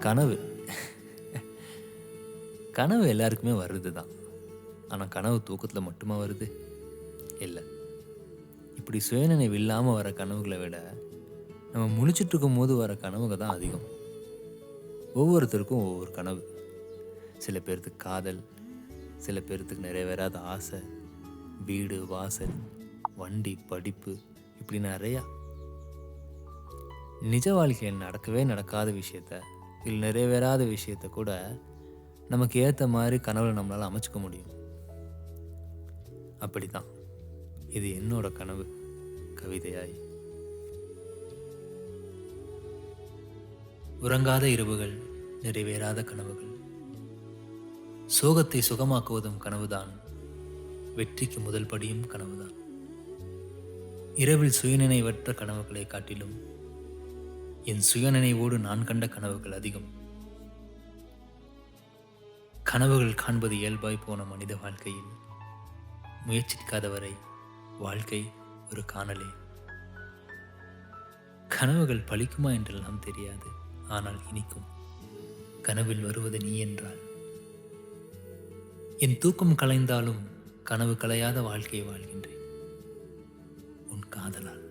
கனவு. கனவு எல்லாருக்குமே வருது தான். ஆனால் கனவு தூக்கத்தில் மட்டுமா வருது? இல்லை. இப்படி சுயநினைவு இல்லாமல் வர கனவுகளை விட நம்ம முழிச்சிட்டு இருக்கும்போது வர கனவுங்க தான் அதிகம். ஒவ்வொருத்தருக்கும் ஒவ்வொரு கனவு. சில பேர்த்துக்கு காதல் சில பேர்த்துக்கு நிறைவேறாத ஆசை வீடு வாசல் வண்டி படிப்பு இப்படி நிறையா. நிஜ வாழ்க்கையில் நடக்கவே நடக்காத விஷயத்த இல்லை நிறைவேறாத விஷயத்த கூட நமக்கு ஏற்ற மாதிரி கனவுல நம்மளால் அமைச்சுக்க முடியும். அப்படிதான் இது என்னோட கனவு கவிதையாய். உறங்காத இரவுகள் நிறைவேறாத கனவுகள். சோகத்தை சுகமாக்குவதும் கனவுதான். வெற்றிக்கு முதல் படியும் கனவுதான். இரவில் சுயநினைவற்ற கனவுகளை காட்டிலும் என் சுயநினைவோடு நான் கண்ட கனவுகள் அதிகம். கனவுகள் காண்பது இயல்பாய் போன மனித வாழ்க்கையில். முயற்சிக்காதவரை வாழ்க்கை ஒரு காணலே. கனவுகள் பழிக்குமா என்றெல்லாம் தெரியாது ஆனால் இனிக்கும். கனவில் வருவது நீ என்றால். என் தூக்கம் கலைந்தாலும் கனவு கலையாத வாழ்க்கையை வாழ்கின்றேன். உன் காதலால்.